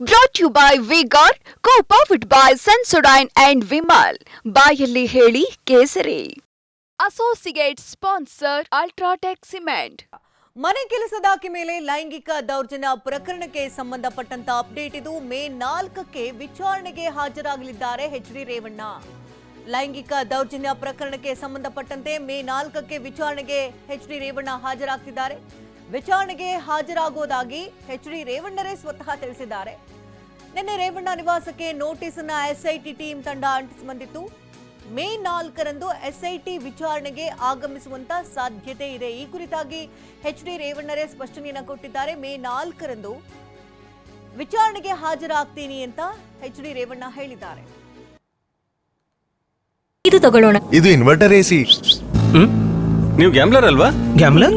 Brought you by by Vigor, co-powered by and and Vimal. ಬಾಯಲ್ಲಿ ಹೇಳಿ ಕೇಸರಿ. Associate sponsor UltraTech cement ಮನೆ ಕೆಲಸದಾಕಿ ಮೇಲೆ ಲೈಂಗಿಕ ದೌರ್ಜನ್ಯ ಪ್ರಕರಣಕ್ಕೆ ಸಂಬಂಧಪಟ್ಟಂತ ಅಪ್ಡೇಟ್ ಇದು. ಮೇ ನಾಲ್ಕಕ್ಕೆ ವಿಚಾರಣೆಗೆ ಹಾಜರಾಗಲಿದ್ದಾರೆ ಎಚ್ ಡಿ ರೇವಣ್ಣ. ಲೈಂಗಿಕ ದೌರ್ಜನ್ಯ ಪ್ರಕರಣಕ್ಕೆ ಸಂಬಂಧಪಟ್ಟಂತೆ ಮೇ ನಾಲ್ಕಕ್ಕೆ ವಿಚಾರಣೆಗೆ ಎಚ್ ಡಿ ರೇವಣ್ಣ ಹಾಜರಾಗ್ತಿದ್ದಾರೆ. ವಿಚಾರಣೆಗೆ ಹಾಜರಾಗುವುದಾಗಿ ಎಚ್ ಡಿ ರೇವಣ್ಣರೇ ಸ್ವತಃ ತಿಳಿಸಿದ್ದಾರೆ. ನಿನ್ನೆ ರೇವಣ್ಣ ನಿವಾಸಕ್ಕೆ ನೋಟಿಸ್ ಅನ್ನ ಎಸ್ಐಟಿ ಟೀಮ್ ತಂಡ ಅಂಟಿಸಿ ಬಂದಿತ್ತು ಮೇ ನಾಲ್ಕರಂದು ಎಸ್ಐಟಿ ವಿಚಾರಣೆಗೆ ಆಗಮಿಸುವಂತ ಸಾಧ್ಯತೆ ಇದೆ. ಈ ಕುರಿತಾಗಿ ಎಚ್ ಡಿ ರೇವಣ್ಣರೇ ಸ್ಪಷ್ಟನೆಯನ್ನು ಕೊಟ್ಟಿದ್ದಾರೆ. ಮೇ ನಾಲ್ಕರಂದು ವಿಚಾರಣೆಗೆ ಹಾಜರಾಗ್ತೀನಿ ಅಂತ ಎಚ್ ಡಿ ರೇವಣ್ಣ ಹೇಳಿದ್ದಾರೆ. ಇದು ತಗೊಳ್ಳೋಣ. ಇದು ಇನ್ವರ್ಟರ್ ಎಸಿ. ನೀವು ಗ್ಯಾಮ್ಲರ್ ಅಲ್ವಾ? ಗ್ಯಾಮ್ಲರ್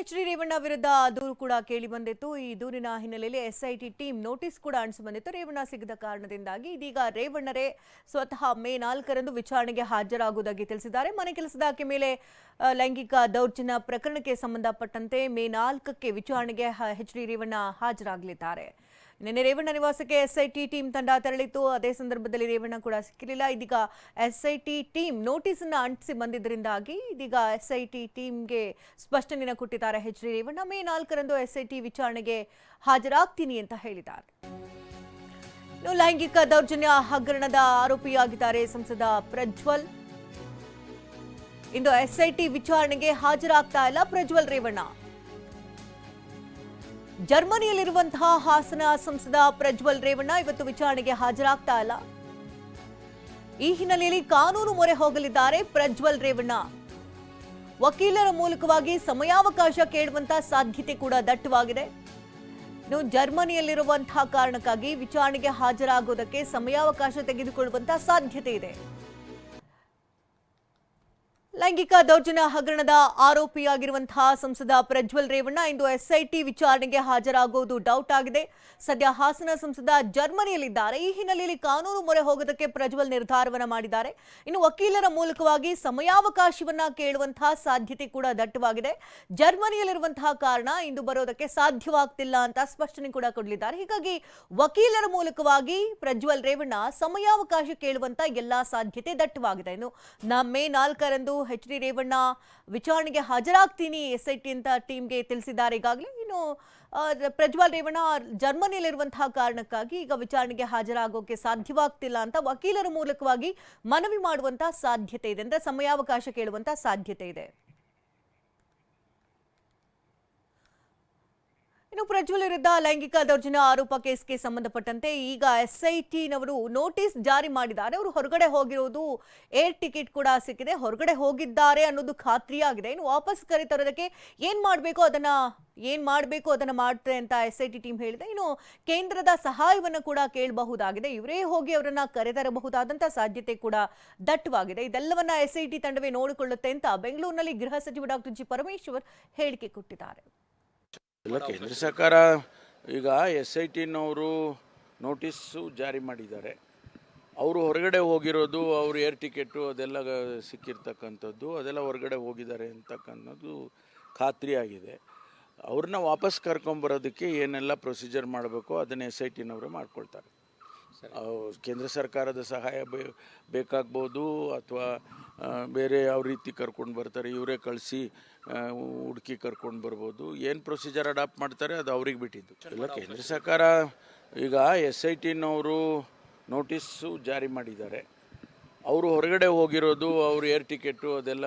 H D Revanna ವಿರುದ್ಧ ದೂರು ಕೂಡ ಕೇಳಿ ಬಂದಿತ್ತು. ಈ ದೂರಿನ ಹಿನ್ನೆಲೆಯಲ್ಲಿ ಎಸ್ಐಟಿ ಟೀಮ್ ನೋಟಿಸ್ ಕೂಡ ಅಂಟಿಸಿ ಬಂದಿತ್ತು. ರೇವಣ್ಣ ಸಿಗದ ಕಾರಣದಿಂದಾಗಿ ಇದೀಗ ರೇವಣ್ಣರೇ ಸ್ವತಃ ಮೇ ನಾಲ್ಕರಂದು ವಿಚಾರಣೆಗೆ ಹಾಜರಾಗುವುದಾಗಿ ತಿಳಿಸಿದ್ದಾರೆ. ಮನೆ ಕೆಲಸದ ಆಕೆ ಮೇಲೆ ಲೈಂಗಿಕ ದೌರ್ಜನ್ಯ ಪ್ರಕರಣಕ್ಕೆ ಸಂಬಂಧಪಟ್ಟಂತೆ ಮೇ ನಾಲ್ಕಕ್ಕೆ ವಿಚಾರಣೆಗೆ ಎಚ್ ಡಿ ರೇವಣ್ಣ ಹಾಜರಾಗಲಿದ್ದಾರೆ. ನಿನ್ನೆ ರೇವಣ್ಣ ನಿವಾಸಕ್ಕೆ ಎಸ್ಐಟಿ ಟೀಮ್ ತಂಡ ತೆರಳಿತ್ತು. ಅದೇ ಸಂದರ್ಭದಲ್ಲಿ ರೇವಣ್ಣ ಕೂಡ ಸಿಕ್ಕಿರಲಿಲ್ಲ. ಇದೀಗ ಎಸ್ಐಟಿ ಟೀಮ್ ನೋಟಿಸ್ ಅನ್ನ ಅಂಟಿಸಿ ಬಂದಿದ್ದರಿಂದಾಗಿ ಇದೀಗ ಎಸ್ಐಟಿ ಟೀಮ್ಗೆ ಸ್ಪಷ್ಟನೆಯನ್ನು ಕೊಟ್ಟಿದ್ದಾರೆ ಎಚ್ ಡಿ ರೇವಣ್ಣ. ಮೇ ನಾಲ್ಕರಂದು ಎಸ್ಐಟಿ ವಿಚಾರಣೆಗೆ ಹಾಜರಾಗ್ತೀನಿ ಅಂತ ಹೇಳಿದ್ದಾರೆ. ಲೈಂಗಿಕ ದೌರ್ಜನ್ಯ ಹಗರಣದ ಆರೋಪಿಯಾಗಿದ್ದಾರೆ ಸಂಸದ ಪ್ರಜ್ವಲ್. ಇಂದು ಎಸ್ಐಟಿ ವಿಚಾರಣೆಗೆ ಹಾಜರಾಗ್ತಾ ಇಲ್ಲ ಪ್ರಜ್ವಲ್ ರೇವಣ್ಣ. ಜರ್ಮನಿಯಲ್ಲಿರುವಂತಹ ಹಾಸನ ಸಂಸದ ಪ್ರಜ್ವಲ್ ರೇವಣ್ಣ ಇವತ್ತು ವಿಚಾರಣೆಗೆ ಹಾಜರಾಗ್ತಾ ಇಲ್ಲ. ಈ ಹಿನ್ನೆಲೆಯಲ್ಲಿ ಕಾನೂನು ಮೊರೆ ಹೋಗಲಿದ್ದಾರೆ ಪ್ರಜ್ವಲ್ ರೇವಣ್ಣ. ವಕೀಲರ ಮೂಲಕವಾಗಿ ಸಮಯಾವಕಾಶ ಕೇಳುವಂತಹ ಸಾಧ್ಯತೆ ಕೂಡ ದಟ್ಟವಾಗಿದೆ. ಇನ್ನು ಜರ್ಮನಿಯಲ್ಲಿರುವಂತಹ ಕಾರಣಕ್ಕಾಗಿ ವಿಚಾರಣೆಗೆ ಹಾಜರಾಗುವುದಕ್ಕೆ ಸಮಯಾವಕಾಶ ತೆಗೆದುಕೊಳ್ಳುವಂತಹ ಸಾಧ್ಯತೆ ಇದೆ. ಲೈಂಗಿಕ ದೌರ್ಜನ್ಯ ಹಗರಣದ ಆರೋಪಿಯಾಗಿರುವಂತಹ ಸಂಸದ ಪ್ರಜ್ವಲ್ ರೇವಣ್ಣ ಇಂದು ಎಸ್ಐಟಿ ವಿಚಾರಣೆಗೆ ಹಾಜರಾಗುವುದು ಡೌಟ್ ಆಗಿದೆ. ಸದ್ಯ ಹಾಸನ ಸಂಸದ ಜರ್ಮನಿಯಲ್ಲಿದ್ದಾರೆ. ಈ ಹಿನ್ನೆಲೆಯಲ್ಲಿ ಕಾನೂನು ಮೊರೆ ಹೋಗೋದಕ್ಕೆ ಪ್ರಜ್ವಲ್ ನಿರ್ಧಾರವನ್ನು ಮಾಡಿದ್ದಾರೆ. ಇನ್ನು ವಕೀಲರ ಮೂಲಕವಾಗಿ ಸಮಯಾವಕಾಶವನ್ನ ಕೇಳುವಂತಹ ಸಾಧ್ಯತೆ ಕೂಡ ದಟ್ಟವಾಗಿದೆ. ಜರ್ಮನಿಯಲ್ಲಿರುವಂತಹ ಕಾರಣ ಇಂದು ಬರೋದಕ್ಕೆ ಸಾಧ್ಯವಾಗ್ತಿಲ್ಲ ಅಂತ ಸ್ಪಷ್ಟನೆ ಕೂಡ ಕೊಡಲಿದ್ದಾರೆ. ಹೀಗಾಗಿ ವಕೀಲರ ಮೂಲಕವಾಗಿ ಪ್ರಜ್ವಲ್ ರೇವಣ್ಣ ಸಮಯಾವಕಾಶ ಕೇಳುವಂತಹ ಎಲ್ಲಾ ಸಾಧ್ಯತೆ ದಟ್ಟವಾಗಿದೆ. ಇನ್ನು ಮೇ ನಾಲ್ಕರಂದು ಎಚ್ ಡಿ ರೇವಣ್ಣ ವಿಚಾರಣೆಗೆ ಹಾಜರಾಗ್ತೀನಿ ಎಸ್ ಐ ಟಿ ಅಂತ ಟೀಮ್ಗೆ ತಿಳಿಸಿದ್ದಾರೆ. ಈಗಾಗಲೇ ಇನ್ನು ಪ್ರಜ್ವಲ್ ರೇವಣ್ಣ ಜರ್ಮನಿಯಲ್ಲಿರುವಂತಹ ಕಾರಣಕ್ಕಾಗಿ ಈಗ ವಿಚಾರಣೆಗೆ ಹಾಜರಾಗೋಕೆ ಸಾಧ್ಯವಾಗ್ತಿಲ್ಲ ಅಂತ ವಕೀಲರ ಮೂಲಕವಾಗಿ ಮನವಿ ಮಾಡುವಂತಹ ಸಾಧ್ಯತೆ ಇದೆ. ಅಂದ್ರೆ ಸಮಯಾವಕಾಶ ಕೇಳುವಂತಹ ಸಾಧ್ಯತೆ ಇದೆ. ಇನ್ನು ಪ್ರಜ್ವಲ್ ವಿರುದ್ಧ ಲೈಂಗಿಕ ದೌರ್ಜನ್ಯ ಆರೋಪ ಕೇಸ್ಗೆ ಸಂಬಂಧಪಟ್ಟಂತೆ ಈಗ ಎಸ್ಐಟಿನವರು ನೋಟಿಸ್ ಜಾರಿ ಮಾಡಿದ್ದಾರೆ. ಅವರು ಹೊರಗಡೆ ಹೋಗಿರೋದು ಏರ್ ಟಿಕೆಟ್ ಕೂಡ ಸಿಕ್ಕಿದೆ. ಹೊರಗಡೆ ಹೋಗಿದ್ದಾರೆ ಅನ್ನೋದು ಖಾತ್ರಿಯಾಗಿದೆ. ಇನ್ನು ವಾಪಸ್ ಕರೆತರೋದಕ್ಕೆ ಏನ್ ಮಾಡಬೇಕು ಅದನ್ನ, ಏನ್ ಮಾಡಬೇಕು ಅದನ್ನ ಮಾಡ್ತಾರೆ ಅಂತ ಎಸ್ಐಟಿ ಟೀಮ್ ಹೇಳಿದೆ. ಇನ್ನು ಕೇಂದ್ರದ ಸಹಾಯವನ್ನು ಕೂಡ ಕೇಳಬಹುದಾಗಿದೆ. ಇವರೇ ಹೋಗಿ ಅವರನ್ನ ಕರೆತರಬಹುದಾದಂತ ಸಾಧ್ಯತೆ ಕೂಡ ದಟ್ಟವಾಗಿದೆ. ಇದೆಲ್ಲವನ್ನ ಎಸ್ಐಟಿ ತಂಡವೇ ನೋಡಿಕೊಳ್ಳುತ್ತೆ ಅಂತ ಬೆಂಗಳೂರಿನಲ್ಲಿ ಗೃಹ ಸಚಿವ ಡಾಕ್ಟರ್ ಜಿ ಪರಮೇಶ್ವರ್ ಹೇಳಿಕೆ ಕೊಟ್ಟಿದ್ದಾರೆ. ಇಲ್ಲ ಕೇಂದ್ರ ಸರ್ಕಾರ ಈಗ ಎಸ್ ಐ ಟಿನವರು ನೋಟಿಸ್ಸು ಜಾರಿ ಮಾಡಿದ್ದಾರೆ. ಅವರು ಹೊರಗಡೆ ಹೋಗಿರೋದು ಅವ್ರ ಏರ್ ಟಿಕೆಟು ಅದೆಲ್ಲ ಸಿಕ್ಕಿರ್ತಕ್ಕಂಥದ್ದು ಅದೆಲ್ಲ ಹೊರಗಡೆ ಹೋಗಿದ್ದಾರೆ ಅಂತಕ್ಕಂಥದ್ದು ಖಾತ್ರಿ ಆಗಿದೆ. ಅವ್ರನ್ನ ವಾಪಸ್ ಕರ್ಕೊಂಬರೋದಕ್ಕೆ ಏನೆಲ್ಲ ಪ್ರೊಸೀಜರ್ ಮಾಡಬೇಕು ಅದನ್ನು ಎಸ್ ಐ ಟಿನವರು ಮಾಡ್ಕೊಳ್ತಾರೆ. ಕೇಂದ್ರ ಸರ್ಕಾರದ ಸಹಾಯ ಬೇ ಬೇಕಾಗ್ಬೋದು ಅಥವಾ ಬೇರೆ ಯಾವ ರೀತಿ ಕರ್ಕೊಂಡು ಬರ್ತಾರೆ ಇವರೇ ಕಳಿಸಿ ಹುಡುಕಿ ಕರ್ಕೊಂಡು ಬರ್ಬೋದು. ಏನು ಪ್ರೊಸೀಜರ್ ಅಡಾಪ್ಟ್ ಮಾಡ್ತಾರೆ ಅದು ಅವ್ರಿಗೆ ಬಿಟ್ಟಿದ್ದು. ಇಲ್ಲ ಕೇಂದ್ರ ಸರ್ಕಾರ ಈಗ ಎಸ್ ಐ ಟಿನವರು ನೋಟಿಸ್ಸು ಜಾರಿ ಮಾಡಿದ್ದಾರೆ. ಅವರು ಹೊರಗಡೆ ಹೋಗಿರೋದು ಅವ್ರ ಏರ್ ಟಿಕೆಟು ಅದೆಲ್ಲ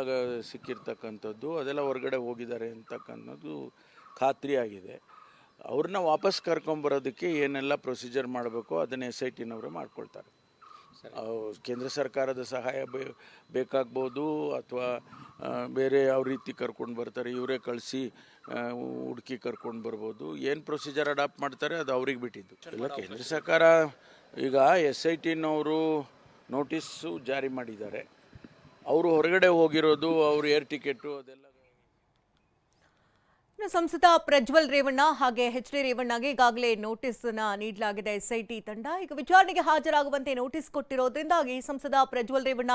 ಸಿಕ್ಕಿರ್ತಕ್ಕಂಥದ್ದು ಅದೆಲ್ಲ ಹೊರಗಡೆ ಹೋಗಿದ್ದಾರೆ ಅಂತಕ್ಕಂಥದ್ದು ಖಾತ್ರಿ ಆಗಿದೆ. ಅವ್ರನ್ನ ವಾಪಸ್ ಕರ್ಕೊಂಬರೋದಕ್ಕೆ ಏನೆಲ್ಲ ಪ್ರೊಸೀಜರ್ ಮಾಡಬೇಕು ಅದನ್ನು ಎಸ್ ಐ ಟಿನವರು ಮಾಡ್ಕೊಳ್ತಾರೆ ಕೇಂದ್ರ ಸರ್ಕಾರದ ಸಹಾಯ ಬೇ ಬೇಕಾಗ್ಬೋದು ಅಥವಾ ಬೇರೆ ಯಾವ ರೀತಿ ಕರ್ಕೊಂಡು ಬರ್ತಾರೆ ಇವರೇ ಕಳಿಸಿ ಹುಡುಕಿ ಕರ್ಕೊಂಡು ಬರ್ಬೋದು. ಏನು ಪ್ರೊಸೀಜರ್ ಅಡಾಪ್ಟ್ ಮಾಡ್ತಾರೆ ಅದು ಅವ್ರಿಗೆ ಬಿಟ್ಟಿದ್ದು. ಇಲ್ಲ ಕೇಂದ್ರ ಸರ್ಕಾರ ಈಗ ಎಸ್ ಐ ಟಿನವರು ನೋಟಿಸ್ಸು ಜಾರಿ ಮಾಡಿದ್ದಾರೆ. ಅವರು ಹೊರಗಡೆ ಹೋಗಿರೋದು ಅವ್ರ ಏರ್ ಟಿಕೆಟು ಅದೆಲ್ಲ ಸಂಸದ ಪ್ರಜ್ವಲ್ ರೇವಣ್ಣ ಹಾಗೆ ಎಚ್ ಡಿ ರೇವಣ್ಣಗೆ ಈಗಾಗಲೇ ನೋಟಿಸ್ ನೀಡಲಾಗಿದೆ ಎಸ್ಐಟಿ ತಂಡ. ಈಗ ವಿಚಾರಣೆಗೆ ಹಾಜರಾಗುವಂತೆ ನೋಟಿಸ್ ಕೊಟ್ಟಿರೋದ್ರಿಂದಾಗಿ ಸಂಸದ ಪ್ರಜ್ವಲ್ ರೇವಣ್ಣ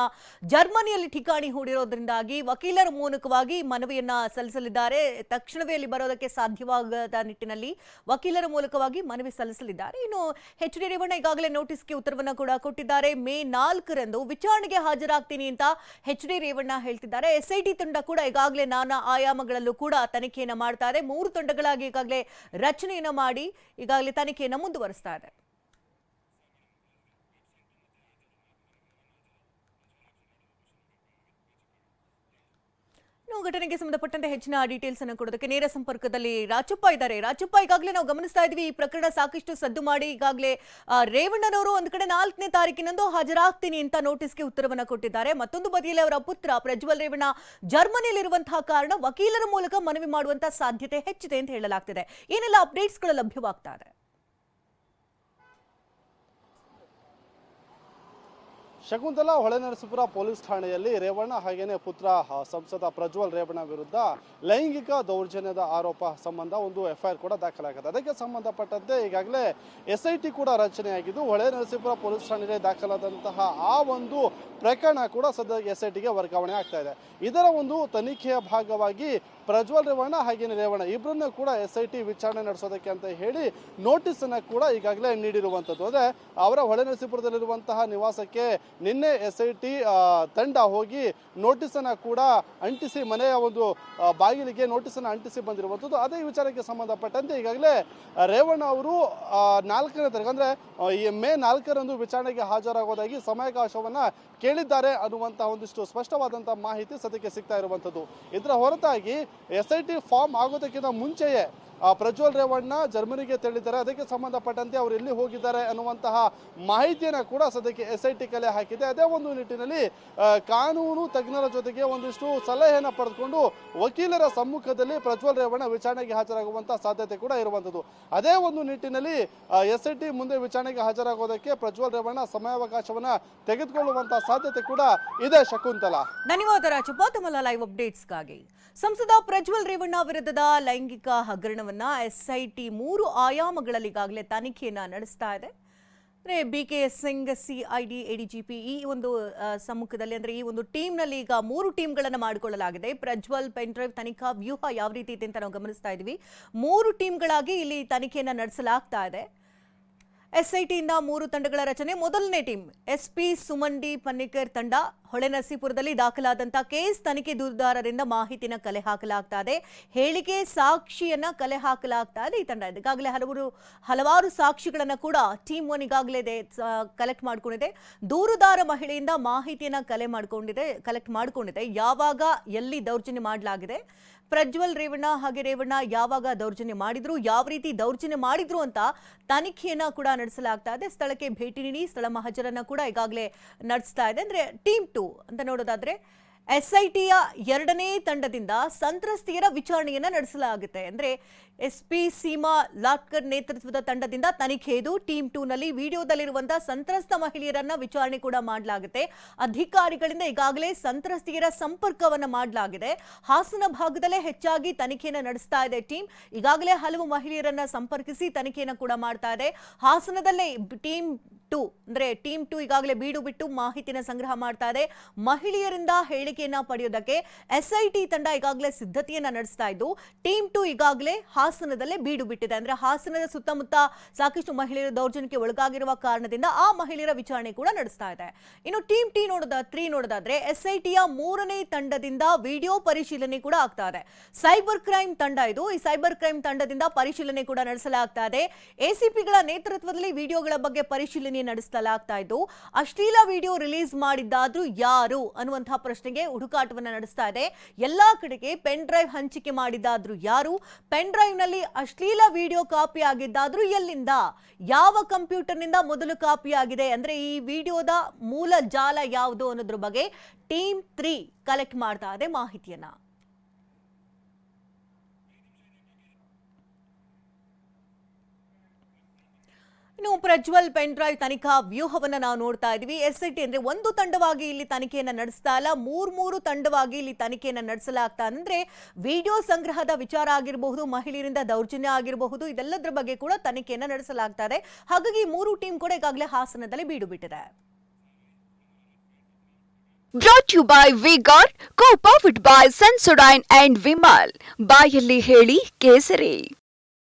ಜರ್ಮನಿಯಲ್ಲಿ ಠಿಕಾಣಿ ಹೂಡಿರೋದ್ರಿಂದಾಗಿ ವಕೀಲರ ಮೂಲಕವಾಗಿ ಮನವಿಯನ್ನ ಸಲ್ಲಿಸಲಿದ್ದಾರೆ. ತಕ್ಷಣವೇ ಅಲ್ಲಿ ಬರೋದಕ್ಕೆ ಸಾಧ್ಯವಾಗದ ನಿಟ್ಟಿನಲ್ಲಿ ವಕೀಲರ ಮೂಲಕವಾಗಿ ಮನವಿ ಸಲ್ಲಿಸಲಿದ್ದಾರೆ. ಇನ್ನು ಎಚ್ ಡಿ ರೇವಣ್ಣ ಈಗಾಗಲೇ ನೋಟಿಸ್ಗೆ ಉತ್ತರವನ್ನು ಕೂಡ ಕೊಟ್ಟಿದ್ದಾರೆ. ಮೇ ನಾಲ್ಕರಂದು ವಿಚಾರಣೆಗೆ ಹಾಜರಾಗ್ತೀನಿ ಅಂತ ಎಚ್ ಡಿ ರೇವಣ್ಣ ಹೇಳ್ತಿದ್ದಾರೆ. ಎಸ್ಐಟಿ ತಂಡ ಕೂಡ ಈಗಾಗಲೇ ನಾನಾ ಆಯಾಮಗಳಲ್ಲೂ ಕೂಡ ತನಿಖೆಯನ್ನು ಮಾಡ್ತಾ ಇದೆ. ಮೂರು ತಂಡಗಳಾಗಿ ಈಗಾಗಲೇ ರಚನೆಯನ್ನ ಮಾಡಿ ಈಗಾಗಲೇ ತನಿಖೆಯನ್ನು ಮುಂದುವರಿಸ್ತಾ ಇದೆ. ಇನ್ನು ಘಟನೆಗೆ ಸಂಬಂಧಪಟ್ಟಂತೆ ಹೆಚ್ಚಿನ ಡೀಟೇಲ್ಸ್ ಅನ್ನು ಕೊಡೋದಕ್ಕೆ ನೇರ ಸಂಪರ್ಕದಲ್ಲಿ ರಾಜಪ್ಪ ಇದ್ದಾರೆ. ರಾಜಪ್ಪ, ಈಗಾಗಲೇ ನಾವು ಗಮನಿಸ್ತಾ ಇದ್ವಿ, ಈ ಪ್ರಕರಣ ಸಾಕಷ್ಟು ಸದ್ದು ಮಾಡಿ, ಈಗಾಗಲೇ ರೇವಣ್ಣನವರು ಒಂದು ಕಡೆ ನಾಲ್ಕನೇ ತಾರೀಕಿನಂದು ಹಾಜರಾಗ್ತೀನಿ ಅಂತ ನೋಟಿಸ್ಗೆ ಉತ್ತರವನ್ನು ಕೊಟ್ಟಿದ್ದಾರೆ. ಮತ್ತೊಂದು ಬದಿಯಲ್ಲಿ ಅವರ ಪುತ್ರ ಪ್ರಜ್ವಲ್ ರೇವಣ್ಣ ಜರ್ಮನಿಯಲ್ಲಿರುವಂತಹ ಕಾರಣ ವಕೀಲರ ಮೂಲಕ ಮನವಿ ಮಾಡುವಂತಹ ಸಾಧ್ಯತೆ ಹೆಚ್ಚಿದೆ ಅಂತ ಹೇಳಲಾಗ್ತಿದೆ. ಏನೆಲ್ಲ ಅಪ್ಡೇಟ್ಸ್ಗಳು ಲಭ್ಯವಾಗ್ತಾ ಇದೆ? ಶಕುಂತಲಾ ಹೊಳೆನರಸೀಪುರ ಪೊಲೀಸ್ ಠಾಣೆಯಲ್ಲಿ ರೇವಣ್ಣ ಹಾಗೇನೆ ಪುತ್ರ ಸಂಸದ ಪ್ರಜ್ವಲ್ ರೇವಣ್ಣ ವಿರುದ್ಧ ಲೈಂಗಿಕ ದೌರ್ಜನ್ಯದ ಆರೋಪ ಸಂಬಂಧ ಒಂದು ಎಫ್ಐಆರ್ ಕೂಡ ದಾಖಲಾಗಿದೆ. ಅದಕ್ಕೆ ಸಂಬಂಧಪಟ್ಟಂತೆ ಈಗಾಗಲೇ ಎಸ್ ಐ ಟಿ ಕೂಡ ರಚನೆಯಾಗಿದ್ದು, ಹೊಳೆನರಸೀಪುರ ಪೊಲೀಸ್ ಠಾಣೆಯಲ್ಲಿ ದಾಖಲಾದಂತಹ ಆ ಒಂದು ಪ್ರಕರಣ ಕೂಡ ಸದ್ಯ ಎಸ್ ಐ ಟಿಗೆ ವರ್ಗಾವಣೆ ಆಗ್ತಾ ಇದೆ. ಇದರ ಒಂದು ತನಿಖೆಯ ಭಾಗವಾಗಿ ಪ್ರಜ್ವಲ್ ರೇವಣ್ಣ ಹಾಗೇನೆ ರೇವಣ್ಣ ಇಬ್ಬರನ್ನ ಕೂಡ ಎಸ್ ಐ ಟಿ ವಿಚಾರಣೆ ನಡೆಸೋದಕ್ಕೆ ಅಂತ ಹೇಳಿ ನೋಟಿಸ್ ಅನ್ನ ಕೂಡ ಈಗಾಗಲೇ ನೀಡಿರುವಂಥದ್ದು. ಅಂದ್ರೆ ಅವರ ಹೊಳೆನರಸೀಪುರದಲ್ಲಿರುವಂತಹ ನಿವಾಸಕ್ಕೆ ನಿನ್ನೆ ಎಸ್ ಐ ಟಿ ತಂಡ ಹೋಗಿ ನೋಟಿಸ್ ಅನ್ನ ಕೂಡ ಅಂಟಿಸಿ, ಮನೆಯ ಒಂದು ಬಾಗಿಲಿಗೆ ನೋಟಿಸ್ ಅನ್ನ ಅಂಟಿಸಿ ಬಂದಿರುವಂಥದ್ದು. ಅದೇ ವಿಚಾರಕ್ಕೆ ಸಂಬಂಧಪಟ್ಟಂತೆ ಈಗಾಗಲೇ ರೇವಣ್ಣ ಅವರು ನಾಲ್ಕನೇ ತಾರೀಕು, ಅಂದ್ರೆ ಈ ಮೇ ನಾಲ್ಕರಂದು ವಿಚಾರಣೆಗೆ ಹಾಜರಾಗೋದಾಗಿ ಸಮಯಾವಕಾಶವನ್ನ ಕೇಳಿದ್ದಾರೆ ಅನ್ನುವಂತಹ ಒಂದಿಷ್ಟು ಸ್ಪಷ್ಟವಾದಂತಹ ಮಾಹಿತಿ ಸದ್ಯಕ್ಕೆ ಸಿಗ್ತಾ ಇರುವಂಥದ್ದು. ಇದರ ಹೊರತಾಗಿ ಎಸ್ ಐ ಟಿ ಫಾರ್ಮ್ ಆಗೋದಕ್ಕಿಂತ ಮುಂಚೆಯೇ ಆ, ಪ್ರಜ್ವಲ್ ರೇವಣ್ಣ ಜರ್ಮನಿಗೆ ತೆರಳಿದ್ದಾರೆ. ಅದಕ್ಕೆ ಸಂಬಂಧಪಟ್ಟಂತೆ ಅವರು ಎಲ್ಲಿ ಹೋಗಿದ್ದಾರೆ ಅನ್ನುವಂತಹ ಮಾಹಿತಿಯನ್ನು ಕೂಡ ಸದ್ಯಕ್ಕೆ ಎಸ್ ಐ ಟಿ ಕಲೆ ಹಾಕಿದೆ. ಅದೇ ಒಂದು ನಿಟ್ಟಿನಲ್ಲಿ ಕಾನೂನು ತಜ್ಞರ ಜೊತೆಗೆ ಒಂದಿಷ್ಟು ಸಲಹೆಯನ್ನು ಪಡೆದುಕೊಂಡು ವಕೀಲರ ಸಮ್ಮುಖದಲ್ಲಿ ಪ್ರಜ್ವಲ್ ರೇವಣ್ಣ ವಿಚಾರಣೆಗೆ ಹಾಜರಾಗುವಂತಹ ಸಾಧ್ಯತೆ ಕೂಡ ಇರುವಂಥದ್ದು ಅದೇ ಒಂದು ನಿಟ್ಟಿನಲ್ಲಿ ಎಸ್ ಐ ಟಿ ಮುಂದೆ ವಿಚಾರಣೆಗೆ ಹಾಜರಾಗೋದಕ್ಕೆ ಪ್ರಜ್ವಲ್ ರೇವಣ್ಣ ಸಮಯಾವಕಾಶವನ್ನ ತೆಗೆದುಕೊಳ್ಳುವಂತಹ ಸಾಧ್ಯತೆ ಕೂಡ ಇದೆ ಶಕುಂತಲಾ. ಧನ್ಯವಾದ ತಮ್ಮ ಲೈವ್ ಅಪ್ಡೇಟ್ಸ್ಗಾಗಿ ಸಂಸದ ಪ್ರಜ್ವಲ್ ರೇವಣ್ಣ ವಿರುದ್ಧದ ಲೈಂಗಿಕ ಹಗರಣವನ್ನ ಎಸ್ಐಟಿ ಮೂರು ಆಯಾಮಗಳಲ್ಲಿ ಈಗಾಗಲೇ ತನಿಖೆಯನ್ನ ನಡೆಸ್ತಾ ಇದೆ. ಅಂದ್ರೆ B K S Singh, CID, ADGP ಈ ಒಂದು ಸಮ್ಮುಖದಲ್ಲಿ ಅಂದ್ರೆ ಈ ಒಂದು ಟೀಮ್ನಲ್ಲಿ ಈಗ ಮೂರು ಟೀಮ್ಗಳನ್ನು ಮಾಡಿಕೊಳ್ಳಲಾಗಿದೆ. ಪ್ರಜ್ವಲ್ ಪೆನ್ ಡ್ರೈವ್ ತನಿಖಾ ವ್ಯೂಹ ಯಾವ ರೀತಿ ಇದೆ ಅಂತ ನಾವು ಗಮನಿಸ್ತಾ ಇದ್ವಿ ಮೂರು ಟೀಮ್ಗಳಾಗಿ ಇಲ್ಲಿ ತನಿಖೆಯನ್ನ ನಡೆಸಲಾಗ್ತಾ ಇದೆ. ಎಸ್ಐಟಿಯಿಂದ ಮೂರು ತಂಡಗಳ ರಚನೆ. ಮೊದಲನೇ ಟೀಮ್ ಎಸ್ಪಿ ಸುಮಂಡಿ ಪನ್ನಿಕರ್ ತಂಡ ಹೊಳೆನರಸೀಪುರದಲ್ಲಿ ದಾಖಲಾದಂತ ಕೇಸ್ ತನಿಖೆ ದೂರುದಾರರಿಂದ ಮಾಹಿತಿನ ಕಲೆ ಹಾಕಲಾಗ್ತಾ ಇದೆ ಹೇಳಿಕೆ ಸಾಕ್ಷಿಯನ್ನ ಕಲೆ ಹಾಕಲಾಗ್ತಾ ಇದೆ ಈ ತಂಡ ಈಗಾಗಲೇ ಹಲವರು, ಹಲವಾರು ಸಾಕ್ಷಿಗಳನ್ನ ಕೂಡ ಟೀಮ್ ಒನ್ ಈಗಾಗಲೇ ಕಲೆಕ್ಟ್ ಮಾಡಿಕೊಂಡಿದೆ. ದೂರುದಾರ ಮಹಿಳೆಯಿಂದ ಮಾಹಿತಿಯನ್ನ ಕಲೆ ಮಾಡ್ಕೊಂಡಿದೆ ಕಲೆಕ್ಟ್ ಮಾಡಿಕೊಂಡಿದೆ. ಯಾವಾಗ, ಎಲ್ಲಿ ದೌರ್ಜನ್ಯ ಮಾಡಲಾಗಿದೆ? ಪ್ರಜ್ವಲ್ ರೇವಣ್ಣ ಹಾಗೆ ರೇವಣ್ಣ ಯಾವಾಗ ದೌರ್ಜನ್ಯ ಮಾಡಿದ್ರು, ಯಾವ ರೀತಿ ದೌರ್ಜನ್ಯ ಮಾಡಿದ್ರು ಅಂತ ತನಿಖೆಯನ್ನ ಕೂಡ ನಡೆಸಲಾಗ್ತಾ ಇದೆ ಸ್ಥಳಕ್ಕೆ ಭೇಟಿ ನೀಡಿ, ಸ್ಥಳ ಮಹಜರನ್ನ ಕೂಡ ಈಗಾಗಲೇ ನಡೆಸ್ತಾ ಇದೆ. ಅಂದ್ರೆ ಟೀಮ್ ಟು ಅಂತ ನೋಡೋದಾದ್ರೆ ಎಸ್ಐಟಿಯ ಎರಡನೇ ತಂಡದಿಂದ ಸಂತ್ರಸ್ತೆಯರ ವಿಚಾರಣೆಯನ್ನ ನಡೆಸಲಾಗುತ್ತೆ. ಅಂದ್ರೆ ಎಸ್ ಪಿ ಸೀಮಾ ಲಾಟ್ಕರ್ ನೇತೃತ್ವದ ತಂಡದಿಂದ ತನಿಖೆಯದು ಟೀಮ್ ಟೂ ನಲ್ಲಿ ವಿಡಿಯೋದಲ್ಲಿರುವಂತಹ ಸಂತ್ರಸ್ತ ಮಹಿಳೆಯರನ್ನ ವಿಚಾರಣೆ ಕೂಡ ಮಾಡಲಾಗುತ್ತೆ. ಅಧಿಕಾರಿಗಳಿಂದ ಈಗಾಗಲೇ ಸಂತ್ರಸ್ತೆಯರ ಸಂಪರ್ಕವನ್ನ ಮಾಡಲಾಗಿದೆ. ಹಾಸನ ಭಾಗದಲ್ಲೇ ಹೆಚ್ಚಾಗಿ ತನಿಖೆಯನ್ನು ನಡೆಸ್ತಾ ಇದೆ ಟೀಮ್. ಈಗಾಗಲೇ ಹಲವು ಮಹಿಳೆಯರನ್ನ ಸಂಪರ್ಕಿಸಿ ತನಿಖೆಯನ್ನು ಕೂಡ ಮಾಡ್ತಾ ಇದೆ. ಹಾಸನದಲ್ಲೇ ಟೀಮ್ ಟು, ಅಂದ್ರೆ ಟೀಮ್ ಟು ಈಗಾಗಲೇ ಬೀಡು ಬಿಟ್ಟು ಮಾಹಿತಿನ ಸಂಗ್ರಹ ಮಾಡ್ತಾ ಇದೆ. ಮಹಿಳೆಯರಿಂದ ಹೇಳಿಕೆಯನ್ನ ಪಡೆಯೋದಕ್ಕೆ ಎಸ್ಐಟಿ ತಂಡ ಈಗಾಗಲೇ ಸಿದ್ಧತೆಯನ್ನ ನಡೆಸ್ತಾ ಇದ್ದು, ಟೀಮ್ ಟು ಈಗಾಗಲೇ ಹಾಸನದಲ್ಲೇ ಬೀಡು ಬಿಟ್ಟಿದೆ. ಅಂದ್ರೆ ಹಾಸನದ ಸುತ್ತಮುತ್ತ ಸಾಕಷ್ಟು ಮಹಿಳೆಯರ ದೌರ್ಜನ್ಯಕ್ಕೆ ಒಳಗಾಗಿರುವ ಕಾರಣದಿಂದ ಆ ಮಹಿಳೆಯರ ವಿಚಾರಣೆ ಕೂಡ ನಡೆಸ್ತಾ ಇದೆ. ಇನ್ನು ಟೀಮ್ ಟಿ ನೋಡದ, ತ್ರೀ ನೋಡೋದಾದ್ರೆ ಎಸ್ಐಟಿಯ ಮೂರನೇ ತಂಡದಿಂದ ವಿಡಿಯೋ ಪರಿಶೀಲನೆ ಕೂಡ ಆಗ್ತಾ ಇದೆ. ಸೈಬರ್ ಕ್ರೈಮ್ ತಂಡ ಇದು. ಈ ಸೈಬರ್ ಕ್ರೈಮ್ ತಂಡದಿಂದ ಪರಿಶೀಲನೆ ಕೂಡ ನಡೆಸಲಾಗ್ತಾ ಇದೆ. ಎಸಿಪಿಗಳ ನೇತೃತ್ವದಲ್ಲಿ ವಿಡಿಯೋಗಳ ಬಗ್ಗೆ ಪರಿಶೀಲನೆ ನಡೆಸಲಾಗ್ತಾ ಇದ್ದು, ಅಶ್ಲೀಲ ವಿಡಿಯೋ ರಿಲೀಸ್ ಮಾಡಿದ್ದಾದ್ರೂ ಯಾರು ಅನ್ನುವಂತಹ ಪ್ರಶ್ನೆಗೆ ಹುಡುಕಾಟವನ್ನ ನಡೆಸ್ತಾ ಇದೆ. ಎಲ್ಲಾ ಕಡೆಗೆ ಪೆನ್ ಡ್ರೈವ್ ಹಂಚಿಕೆ ಮಾಡಿದ್ದಾದ್ರೂ ಯಾರು, ಪೆನ್ ಡ್ರೈವ್ನಲ್ಲಿ ಅಶ್ಲೀಲ ವಿಡಿಯೋ ಕಾಪಿ ಆಗಿದ್ದಾದ್ರೂ ಎಲ್ಲಿಂದ, ಯಾವ ಕಂಪ್ಯೂಟರ್ನಿಂದ ಮೊದಲು ಕಾಪಿ ಆಗಿದೆ ಅಂದ್ರೆ ಈ ವಿಡಿಯೋದ ಮೂಲ ಜಾಲ ಯಾವುದು ಅನ್ನೋದ್ರ ಬಗ್ಗೆ ಟೀಮ್ ತ್ರೀ ಕಲೆಕ್ಟ್ ಮಾಡ್ತಾ ಇದೆ ಮಾಹಿತಿಯನ್ನ. ಇನ್ನು ಪ್ರಜ್ವಲ್ ಪೆನ್ ಡ್ರೈವ್ ತನಿಖಾ ವ್ಯೂಹವನ್ನ ನಾವು ನೋಡ್ತಾ ಇದೀವಿ ಎಸ್ ಐ ಟಿ ಅಂದ್ರೆ ಒಂದು ತಂಡವಾಗಿ ಇಲ್ಲಿ ತನಿಖೆಯನ್ನ ನಡೆಸ್ತಾ ಇಲ್ಲ. ಮೂರ್ ಮೂರು ತಂಡವಾಗಿ ಇಲ್ಲಿ ತನಿಖೆಯನ್ನ ನಡೆಸಲಾಗ್ತಾ ಅಂದ್ರೆ ವಿಡಿಯೋ ಸಂಗ್ರಹದ ವಿಚಾರ ಆಗಿರಬಹುದು, ಮಹಿಳೆಯರಿಂದ ದೌರ್ಜನ್ಯ ಆಗಿರಬಹುದು, ಇದೆಲ್ಲದರ ಬಗ್ಗೆ ಕೂಡ ತನಿಖೆಯನ್ನ ನಡೆಸಲಾಗ್ತಾ ಇದೆ. ಹಾಗಾಗಿ ಮೂರು ಟೀಮ್ ಕೂಡ ಈಗಾಗಲೇ ಹಾಸನದಲ್ಲಿ ಬೀಡು ಬಿಟ್ಟಿದೆ. Brought you by Vigor powered by ಸನ್ಸುಡೈನ್ and Vimal ಬಾಯಲ್ಲಿ ಹೇಳಿ ಕೇಸರಿ.